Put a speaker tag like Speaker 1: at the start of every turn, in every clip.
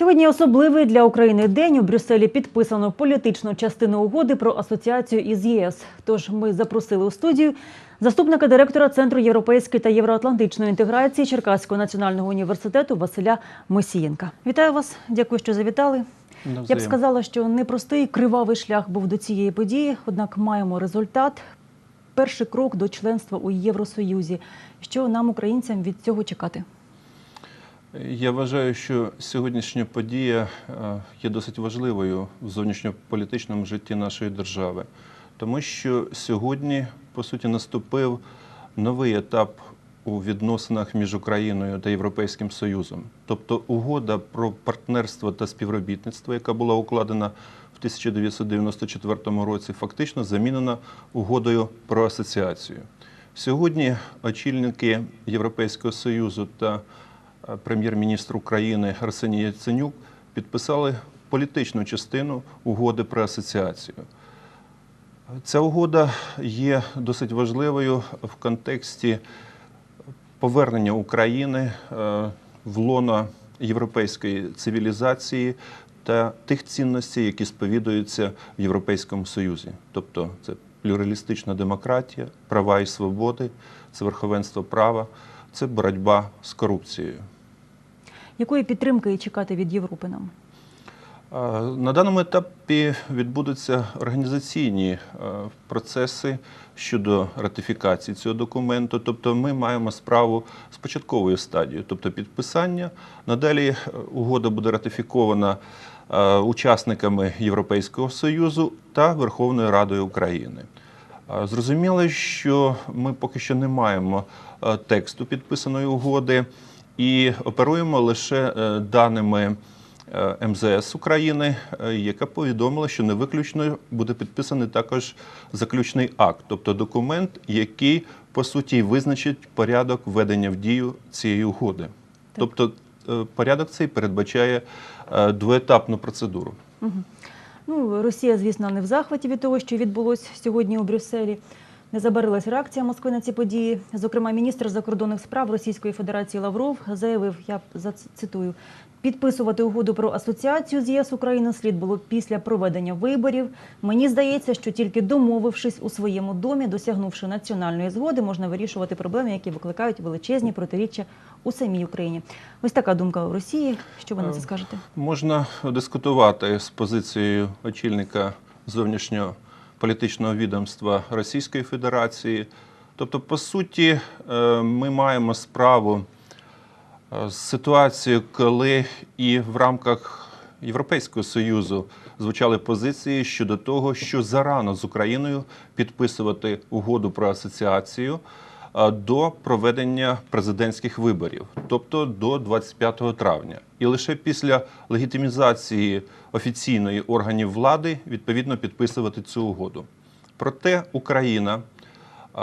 Speaker 1: Сьогодні особливий для України день у Брюсселі підписано політичну частину угоди про асоціацію із ЄС. Тож ми запросили у студію заступника директора Центру європейської та євроатлантичної інтеграції Черкаського національного університету Василя Мосієнка. Вітаю вас, дякую, що завітали. Я б сказала, що непростий кривавий шлях був до цієї події, однак маємо результат. Перший крок до членства у Євросоюзі. Що нам, українцям, від цього чекати?
Speaker 2: Я вважаю, що сьогоднішня подія е, є досить важливою в зовнішньополітичному житті нашої держави, тому що сьогодні, по суті, наступив новий етап у відносинах між Україною та Європейським Союзом. Тобто угода про партнерство та співробітництво, яка була укладена в 1994 році, фактично замінена угодою про асоціацію. Сьогодні очільники Європейського Союзу та прем'єр-міністр України Арсеній Яценюк підписали політичну частину угоди про асоціацію. Ця угода є досить важливою в контексті повернення України е, в лоно європейської цивілізації та тих цінностей, які сповідуються в Європейському Союзі. Тобто це плюралістична демократія, права і свободи, це верховенство права, це боротьба з корупцією.
Speaker 1: Якої підтримки чекати від Європи нам?
Speaker 2: На даному етапі відбудуться організаційні е, процеси щодо ратифікації цього документу. Тобто ми маємо справу з початковою стадією, тобто підписання. Надалі е, угода буде ратифікована е, учасниками Європейського Союзу та Верховною Радою України. Зрозуміло, що ми поки що не маємо е, тексту підписаної угоди і оперуємо лише е, даними е, МЗС України, яка повідомила, що не виключно буде підписаний також заключний акт, тобто документ, який по суті визначить порядок введення в дію цієї угоди. Тобто порядок цей передбачає двоетапну процедуру.
Speaker 1: Ну, Росія, звісно, не в захваті від того, що відбулося сьогодні у Брюсселі. Не забарилась реакція Москви на ці події. Зокрема, міністр закордонних справ Російської Федерації Лавров заявив, я зацитую, підписувати угоду про асоціацію з ЄС України слід було після проведення виборів. Мені здається, що тільки домовившись у своєму домі, досягнувши національної згоди, можна вирішувати проблеми, які викликають величезні протиріччя у самій Україні. Ось така думка у Росії. Що ви на це скажете?
Speaker 2: Можна дискутувати з позицією очільника зовнішнього політичного відомства Російської Федерації. Тобто, по суті, е, ми маємо справу е, з ситуацією, коли і в рамках Європейського Союзу звучали позиції щодо того, що зарано з Україною підписувати угоду про асоціацію до проведення президентських виборів, тобто до 25 травня. І лише після легітимізації офіційної органів влади відповідно підписувати цю угоду. Проте Україна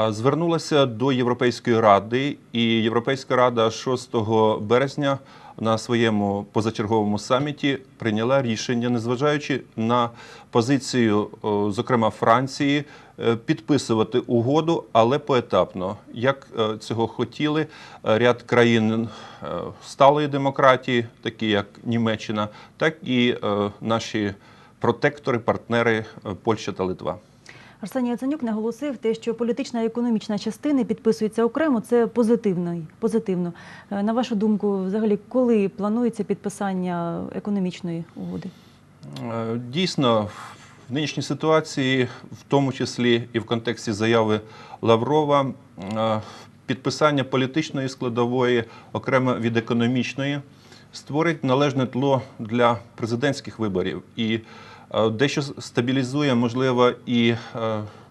Speaker 2: звернулася до Європейської ради, і Європейська рада 6 березня на своєму позачерговому саміті прийняла рішення, незважаючи на позицію, зокрема Франції, е, підписувати угоду, але поетапно, як е, цього хотіли е, ряд країн сталої демократії, такі як Німеччина, так і наші протектори, партнери Польща та Литва.
Speaker 1: Арсеній Яценюк наголосив те, що політична і економічна частини підписуються окремо. Це позитивно. позитивно. Е, На вашу думку, взагалі, коли планується підписання економічної угоди?
Speaker 2: Е, Дійсно, в нинішній ситуації, в тому числі і в контексті заяви Лаврова, е, підписання політичної складової окремо від економічної створить належне тло для президентських виборів і е, дещо стабілізує, можливо, і е,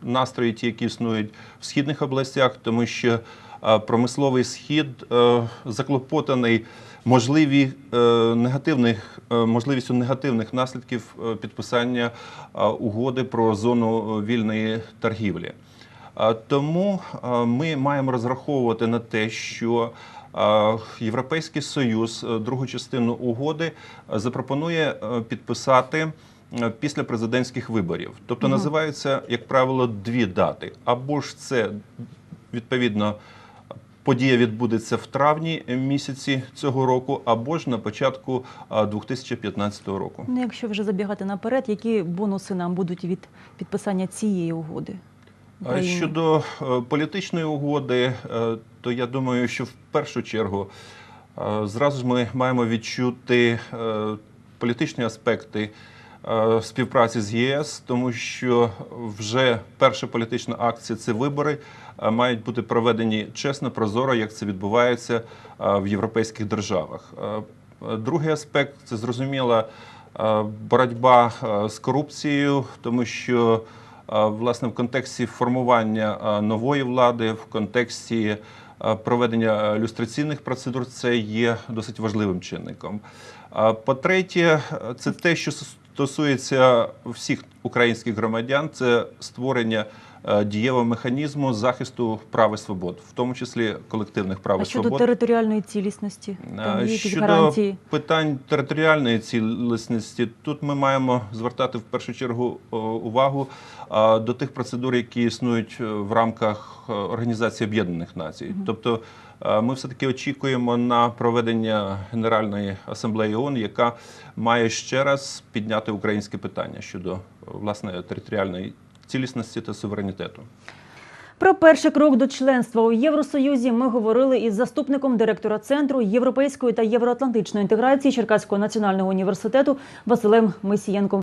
Speaker 2: настрої, ті, які існують в східних областях, тому що е, промисловий схід заклопотаний можливі негативних можливістю негативних наслідків підписання угоди про зону вільної торгівлі. Тому ми маємо розраховувати на те, що Європейський Союз е, другу частину угоди е, запропонує е, підписати після президентських виборів. Тобто називаються, як правило, дві дати. Або ж це відповідно подія відбудеться в травні місяці цього року або ж на початку е, 2015 року.
Speaker 1: Ну, якщо вже забігати наперед, які бонуси нам будуть від підписання цієї угоди?
Speaker 2: Щодо е, політичної угоди, е, то я думаю, що в першу чергу е, зразу ж ми маємо відчути політичні аспекти співпраці з ЄС, тому що вже перша політична акція це вибори. Мають бути проведені чесно, прозоро, як це відбувається в європейських державах. Другий аспект це зрозуміла боротьба з корупцією, тому що власне в контексті формування е, нової влади, в контексті е, проведення е, люстраційних процедур, це є досить важливим чинником. По-третє, е, це те, що стосується всіх українських громадян, це створення е, дієвого механізму захисту прав і свобод, в тому числі колективних прав
Speaker 1: А
Speaker 2: і
Speaker 1: щодо територіальної цілісності,
Speaker 2: А,
Speaker 1: там є
Speaker 2: Щодо
Speaker 1: гарантії?
Speaker 2: питань територіальної цілісності, тут ми маємо звертати в першу чергу увагу до тих процедур, які існують е, в рамках е, Організації Об'єднаних Націй. Тобто е, ми все-таки очікуємо на проведення Генеральної асамблеї ООН, яка має ще раз підняти українське питання щодо е, власне територіальної цілісності та суверенітету.
Speaker 1: Про перший крок до членства у Євросоюзі ми говорили із заступником директора центру європейської та євроатлантичної інтеграції Черкаського національного університету Василем Мисієнком.